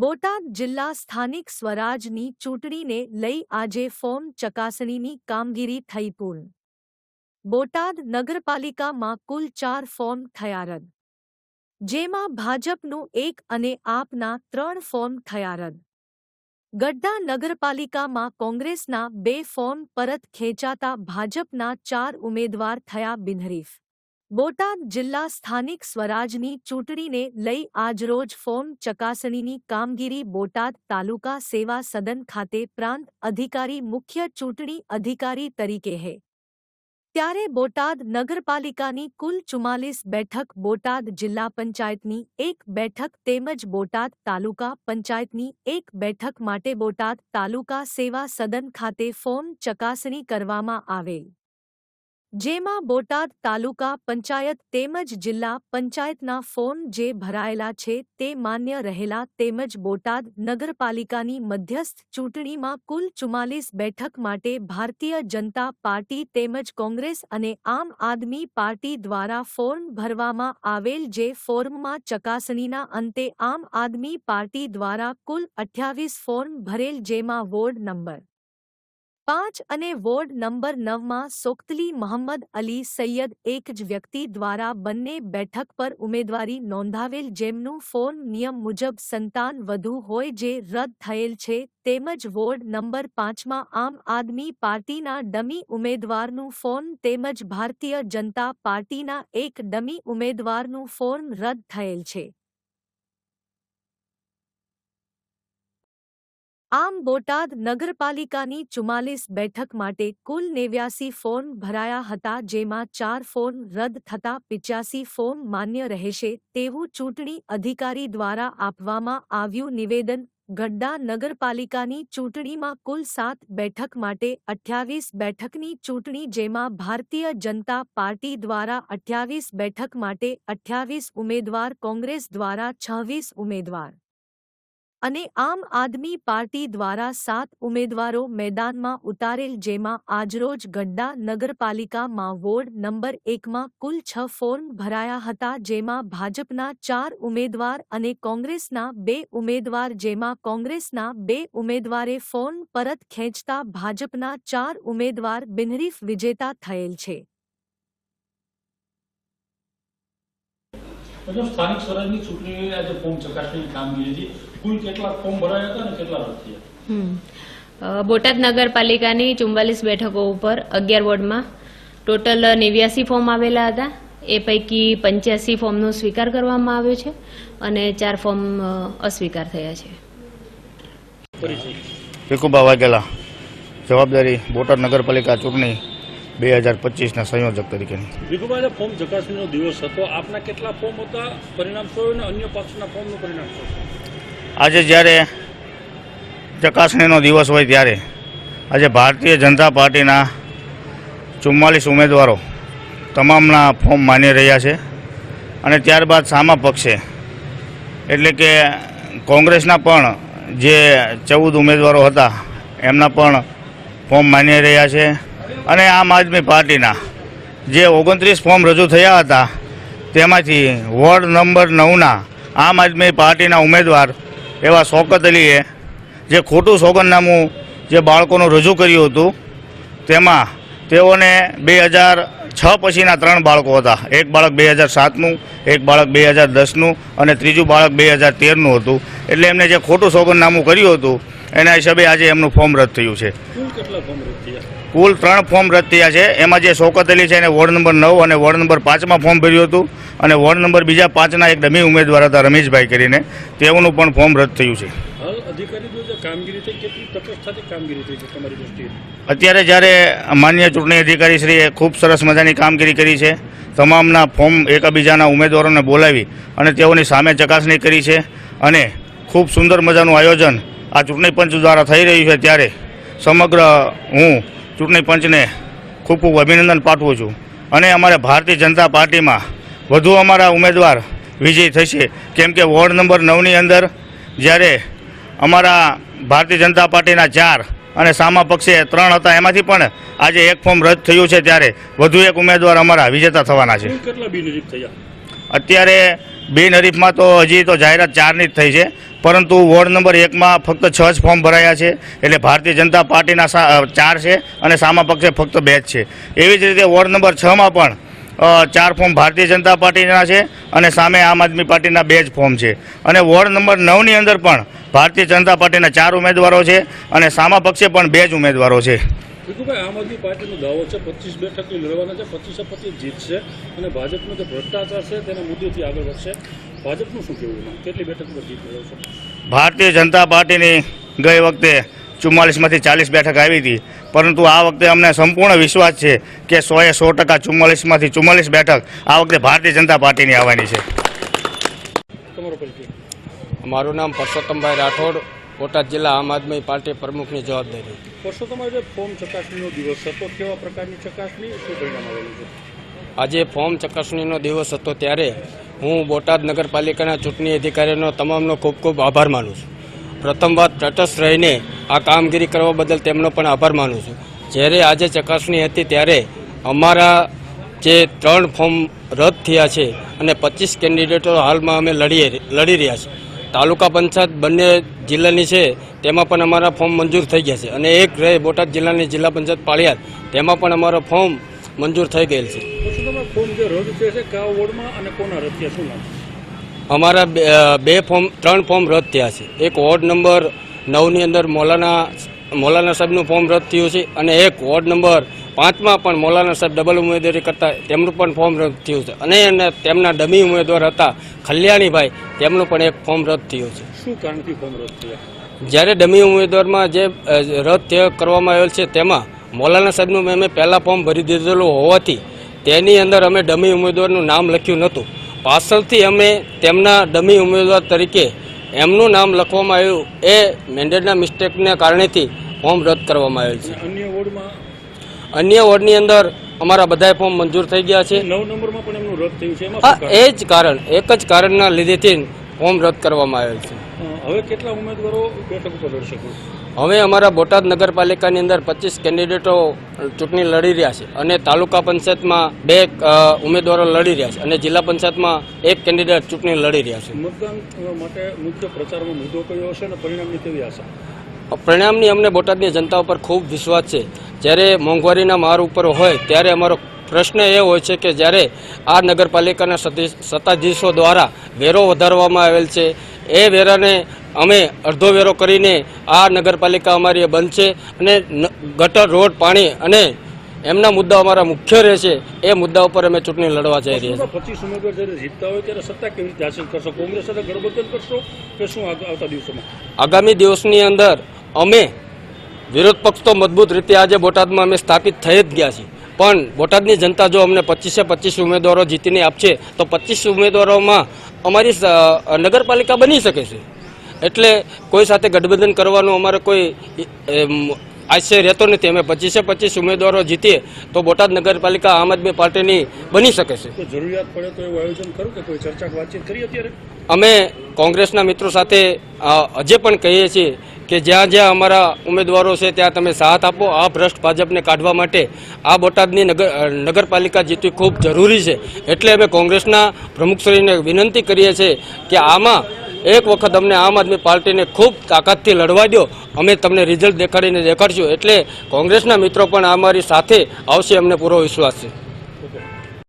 બોટાદ જિલ્લા સ્થાનિક સ્વરાજની ચૂંટણીને લઈ આજે ફોર્મ ચકાસણીની કામગીરી થઈ પૂર્ણ બોટાદ નગરપાલિકામાં કુલ ચાર ફોર્મ થયા રદ. જેમાં ભાજપનું એક અને આપના ત્રણ ફોર્મ થયા રદ. ગઢડા નગરપાલિકામાં કોંગ્રેસના બે ફોર્મ પરત ખેંચાતા ભાજપના ચાર ઉમેદવાર થયા બિનહરીફ. બોટાદ જિલ્લા સ્થાનિક સ્વરાજની ચૂંટણીને લઈ આજરોજ ફોર્મ ચકાસણીની કામગીરી બોટાદ તાલુકા સેવા સદન ખાતે પ્રાંત અધિકારી મુખ્ય ચૂંટણી અધિકારી તરીકે હે. ત્યારે બોટાદ નગરપાલિકાની કુલ ચુમ્માલીસ બેઠક બોટાદ જિલ્લા પંચાયતની એક બેઠક તેમજ બોટાદ તાલુકા પંચાયતની એક બેઠક માટે બોટાદ તાલુકા સેવા સદન ખાતે ફોર્મ ચકાસણી કરવામાં આવેલ. જેમાં બોટાદ તાલુકા પંચાયત તેમજ જિલ્લા પંચાયતના ફોર્મ જે ભરાયેલા છે તે માન્ય રહેલા તેમજ બોટાદ નગરપાલિકાની મધ્યસ્થ ચૂંટણીમાં કુલ ચુમ્માલીસ બેઠક માટે ભારતીય જનતા પાર્ટી તેમજ કોંગ્રેસ અને આમ આદમી પાર્ટી દ્વારા ફોર્મ ભરવામાં આવેલ જે ફોર્મમાં ચકાસણીના અંતે આમ આદમી પાર્ટી દ્વારા કુલ અઠ્યાવીસ ફોર્મ ભરેલ જેમાં વોર્ડ નંબર પાંચ અને વોર્ડ નંબર નવમાં સોક્તલી મોહમ્મદ અલી સૈયદ એક જ વ્યક્તિ દ્વારા બંને બેઠક પર ઉમેદવારી નોંધાવેલ જેમનું ફોર્મ નિયમ મુજબ સંતાન વધુ હોય જે રદ થયેલ છે, તેમજ વોર્ડ નંબર પાંચમાં આમ આદમી પાર્ટીના ડમી ઉમેદવારનું ફોર્મ તેમજ ભારતીય જનતા પાર્ટીના એક ડમી ઉમેદવારનું ફોર્મ રદ થયેલ છે. આમ બોટાદ નગરપાલિકાની ચુમ્માલીસ બેઠક માટે કુલ નેવ્યાસી ફોર્મ ભરાયા હતા, જેમાં ચાર ફોર્મ રદ થતા પિચ્યાસી ફોર્મ માન્ય રહેશે તેવું ચૂંટણી અધિકારી દ્વારા આપવામાં આવ્યું નિવેદન. ગડ્ડા નગરપાલિકાની ચૂંટણીમાં કુલ સાત બેઠક માટે અઠ્યાવીસ બેઠકની ચૂંટણી, જેમાં ભારતીય જનતા પાર્ટી દ્વારા અઠ્યાવીસ બેઠક માટે અઠ્યાવીસ ઉમેદવાર, કોંગ્રેસ દ્વારા છવ્વીસ ઉમેદવાર. અને આમ આદમી પાર્ટી દ્વારા સાત ઉમેદવારો મેદાનમાં ઉતારેલ જેમાં આજરોજ ગડ્ડા નગરપાલિકામાં વોર્ડ નંબર એકમાં કુલ છ ફોર્મ ભરાયા હતા, જેમાં ભાજપના ચાર ઉમેદવાર અને કોંગ્રેસના બે ઉમેદવાર, જેમાં કોંગ્રેસના બે ઉમેદવારે ફોર્મ પરત ખેંચતા ભાજપના ચાર ઉમેદવાર બિનહરીફ વિજેતા થયેલ છે. તો સ્થાનિક સ્વરાજની ચૂંટણીની આજે ફોર્મ ચકાસણીની કામગીરી હતી કુલ કેટલા ફોર્મ ભરાયા હતા અને કેટલા રદ થયા? બોટાદ નગરપાલિકાની ચુમ્બાલીસ બેઠકો ઉપર અગિયાર વોર્ડમાં ટોટલ નેવ્યાસી ફોર્મ આવેલા હતા. એ પૈકી પંચ્યાસી ફોર્મનો સ્વીકાર કરવામાં આવ્યો છે અને ચાર ફોર્મ અસ્વીકાર થયા છે. ભીખુભા વાઘેલા જવાબદારી બોટાદ નગરપાલિકા ચૂંટણી બે હજાર પચીસના સંયોજક તરીકેની. ભીખુભાઈ ફોર્મ ચકાસણીનો દિવસ હતો આપના કેટલા ફોર્મ હતા? પરિણામ શું અને અન્ય પક્ષના ફોર્મનું પરિણામ શું આજે જ્યારે ચકાસણીનો દિવસ હોય ત્યારે આજે ભારતીય જનતા પાર્ટીના ચુમ્માલીસ ઉમેદવારો તમામના ફોર્મ માની રહ્યા છે. અને ત્યારબાદ સામા પક્ષે એટલે કે કોંગ્રેસના પણ જે ચૌદ ઉમેદવારો હતા એમના પણ ફોર્મ માની રહ્યા છે. અને આમ આદમી પાર્ટીના જે ઓગણત્રીસ ફોર્મ રજૂ થયા હતા, તેમાંથી વોર્ડ નંબર નવના આમ આદમી પાર્ટીના ઉમેદવાર એવા શોકત અલીએ જે ખોટું સોગંદનામું જે બાળકોનું રજૂ કર્યું હતું, તેમાં તેઓને બે હજાર છ પછીના ત્રણ બાળકો હતા. એક બાળક બે હજાર સાતનું, એક બાળક બે હજાર દસનું અને ત્રીજું બાળક બે હજાર તેરનું હતું. એટલે એમને જે ખોટું સોગંદનામું કર્યું હતું, એના હિસાબે આજે એમનું ફોર્મ રદ થયું છે. કુલ ત્રણ ફોર્મ રદ થયા છે. એમાં જે શોકત અલી છે એને વોર્ડ નંબર નવ અને વોર્ડ નંબર પાંચમાં ફોર્મ ભર્યું હતું અને વોર્ડ નંબર બીજા પાંચના એક ડમી ઉમેદવાર હતા રમેશભાઈ કરીને. તેઓનું પણ ફોર્મ રદ થયું છે. અત્યારે જ્યારે માન્ય ચૂંટણી અધિકારીશ્રીએ ખૂબ સરસ મજાની કામગીરી કરી છે તમામના ફોર્મ એકબીજાના ઉમેદવારોને બોલાવી અને તેઓની સામે ચકાસણી કરી છે અને ખૂબ સુંદર મજાનું આયોજન આ ચૂંટણી પંચ દ્વારા થઈ રહ્યું છે ત્યારે સમગ્ર હું ચૂંટણી પંચને ખૂબ ખૂબ અભિનંદન પાઠવું છું. અને અમારે ભારતીય જનતા પાર્ટીમાં વધુ અમારા ઉમેદવાર વિજય થશે. કેમ કે વોર્ડ નંબર નવની અંદર જ્યારે અમારા ભારતીય જનતા પાર્ટીના ચાર અને સામા પક્ષે ત્રણ હતા એમાંથી પણ આજે એક ફોર્મ રદ થયું છે ત્યારે વધુ એક ઉમેદવાર અમારા વિજેતા થવાના છે. અત્યારે બિનહરીફમાં તો હજી તો જાહેરાત ચારની જ થઈ છે. પરંતુ વોર્ડ નંબર એકમાં ફક્ત છ જ ફોર્મ ભરાયા છે. એટલે ભારતીય જનતા પાર્ટીના ચાર છે અને સામા પક્ષે ફક્ત બે જ છે. એવી જ રીતે વોર્ડ નંબર છમાં પણ ચાર ફોર્મ ભારતીય જનતા પાર્ટીના છે અને સામે આમ આદમી પાર્ટીના બે જ ફોર્મ છે. અને વોર્ડ નંબર નવની અંદર પણ ભારતીય જનતા પાર્ટીના ચાર ઉમેદવારો છે અને સામા પક્ષે પણ બે જ ઉમેદવારો છે. ભીખુભાઈ આમ આદમી પાર્ટીનો દાવો છે પચીસ બેઠકની લડવાના છે પચીસે પચીસ જીતશે અને ભાજપનો જે ભ્રષ્ટાચાર છે તેના મુદ્દેથી આગળ વધશે. ભાજપનું શું કહેવું કેટલી બેઠક પર જીત મેળવશે? ભારતીય જનતા પાર્ટીની ગઈ વખતે ચુમ્માલીસમાંથી ચાલીસ બેઠક આવી હતી. પરંતુ આ વખતે અમને સંપૂર્ણ વિશ્વાસ છે કે સોએ સો ટકા ચુમ્માલીસમાંથી ચુમ્માલીસ બેઠક આ વખતે ભારતીય જનતા પાર્ટીની આવવાની છે. તમારો પરિચય. મારું નામ પરસોત્તમભાઈ રાઠોડ. બોટાદ જિલ્લા આમ આદમી પાર્ટી પ્રમુખની જવાબદારી. પરસોત્તમભાઈ જે ફોર્મ ચકાસણીનો દિવસ હતો. કેવા પ્રકારની ચકાસણી? શું પરિણામ આવેલું છે? આજે ફોર્મ ચકાસણીનો દિવસ હતો ત્યારે હું બોટાદ નગરપાલિકાના ચૂંટણી અધિકારીનો તમામનો ખૂબ ખૂબ આભાર માનું છું. પ્રથમ વાત તટસ્થ રહીને આ કામગીરી કરવા બદલ તેમનો પણ આભાર માનું છું. જ્યારે આજે ચકાસણી હતી ત્યારે અમારા જે ત્રણ ફોર્મ રદ થયા છે અને પચીસ કેન્ડિડેટો હાલમાં અમે લડી લડી રહ્યા છીએ. તાલુકા પંચાયત બંને જિલ્લાની છે તેમાં પણ અમારા ફોર્મ મંજૂર થઈ ગયા છે. અને એક રહે બોટાદ જિલ્લાની જિલ્લા પંચાયત પાળિયાદ તેમાં પણ અમારો ફોર્મ મંજૂર થઈ ગયેલ છે. અમારા બે ફોર્મ ત્રણ ફોર્મ રદ થયા છે. એક વોર્ડ નંબર નવની અંદર મોલાના મોલાના સાહેબનું ફોર્મ રદ થયું છે અને એક વોર્ડ નંબર પાંચમાં પણ મોલાના સાહેબ ડબલ ઉમેદવારી કરતા તેમનું પણ ફોર્મ રદ થયું છે. અને તેમના ડમી ઉમેદવાર હતા ખલ્યાણીભાઈ તેમનું પણ એક ફોર્મ રદ થયું છે. શું કારણથી ફોર્મ રદ થયા? જ્યારે ડમી ઉમેદવારમાં જે રદ કરવામાં આવેલ છે તેમાં મોલાના સાહેબનું મેં મેં પહેલાં ફોર્મ ભરી દીધેલું હોવાથી તેની અંદર અમે ડમી ઉમેદવારનું નામ લખ્યું નહોતું. પાછળથી અમે તેમના ડમી ઉમેદવાર તરીકે એમનું નામ લખવામાં આવ્યું. એ મેન્ડેટના મિસ્ટેકને કારણેથી ફોર્મ રદ કરવામાં આવેલ છે. અન્ય વોર્ડમાં અન્ય વોર્ડની અંદર અમારા બધાય ફોર્મ મંજૂર થઈ ગયા છે. નવ નંબરમાં પણ એમનું રદ થયું છે હા એ જ કારણ એક જ કારણના લીધેથી ફોર્મ રદ કરવામાં આવેલ છે. હવે કેટલા ઉમેદવારો બેઠક ઉપર લડી શકે હવે અમારા બોટાદ નગરપાલિકાની અંદર પચીસ કેન્ડિડેટો ચૂંટણી લડી રહ્યા છે અને તાલુકા પંચાયતમાં બે ઉમેદવારો લડી રહ્યા છે અને જિલ્લા પંચાયતમાં એક કેન્ડિડેટ ચૂંટણી લડી રહ્યા છે. મતદાન માટે મુખ્ય પ્રચારમાં મુદ્દો કયો હશે અને પરિણામની કેવી આશા? પરિણામની અમને બોટાદની જનતા ઉપર ખૂબ વિશ્વાસ છે. જ્યારે મોંઘવારીના માર ઉપર હોય ત્યારે અમારો પ્રશ્ન એ હોય છે કે જ્યારે આ નગરપાલિકાના સતી- સત્તાધીશો દ્વારા વેરો વધારવામાં આવેલ છે એ વેરાને અમે અડધો વેરો કરીને આ નગરપાલિકા અમારી બંધ છે અને ગટર રોડ પાણી અને એમના મુદ્દા અમારા મુખ્ય રહેશે એ મુદ્દા ઉપર અમે ચૂંટણી લડવા જઈ રહ્યા છીએ. પચીસ ઉમેદવાર જ્યારે જીતતા હોય ત્યારે સત્તા કેવી રીતે હાસિલ કરશો? કોંગ્રેસ સાથે ગઠબંધન કરશો કે શું આવતા દિવસોમાં? આગામી દિવસની અંદર અમે વિરોધ પક્ષ તો મજબૂત રીતે આજે બોટાદમાં અમે સ્થાપિત થઈ જ ગયા છીએ. પણ બોટાદની જનતા જો અમને પચીસે પચીસ ઉમેદવારો જીતીને આપશે તો પચીસ ઉમેદવારોમાં અમારી નગરપાલિકા બની શકે છે. એટલે કોઈ સાથે ગઠબંધન કરવાનો અમારે કોઈ આશ્ચર્ય રહેતો નથી. અમે પચીસે પચીસ ઉમેદવારો જીતીએ તો બોટાદ નગરપાલિકા આમ આદમી પાર્ટીની બની શકે છે. જરૂરિયાત પડે તો એવું આયોજન ખરું કે કોઈ ચર્ચા વાતચીત કરી અત્યારે? અમે કોંગ્રેસના મિત્રો સાથે હજે પણ કહીએ છીએ કે જ્યાં જ્યાં અમારા ઉમેદવારો છે, ત્યાં તમે સાથ આપો. આ ભ્રષ્ટ ભાજપને કાઢવા માટે આ બોટાદની નગર નગરપાલિકા જીતવી ખૂબ જરૂરી છે. એટલે અમે કોંગ્રેસના પ્રમુખશ્રીને વિનંતી કરીએ છીએ કે આમાં એક વખત અમને આમ આદમી પાર્ટીને ખૂબ તાકાતથી લડવા દો. અમે તમને રિઝલ્ટ દેખાડીને દેખાડશું. એટલે કોંગ્રેસના મિત્રો પણ અમારી સાથે આવશે, અમને પૂરો વિશ્વાસ છે.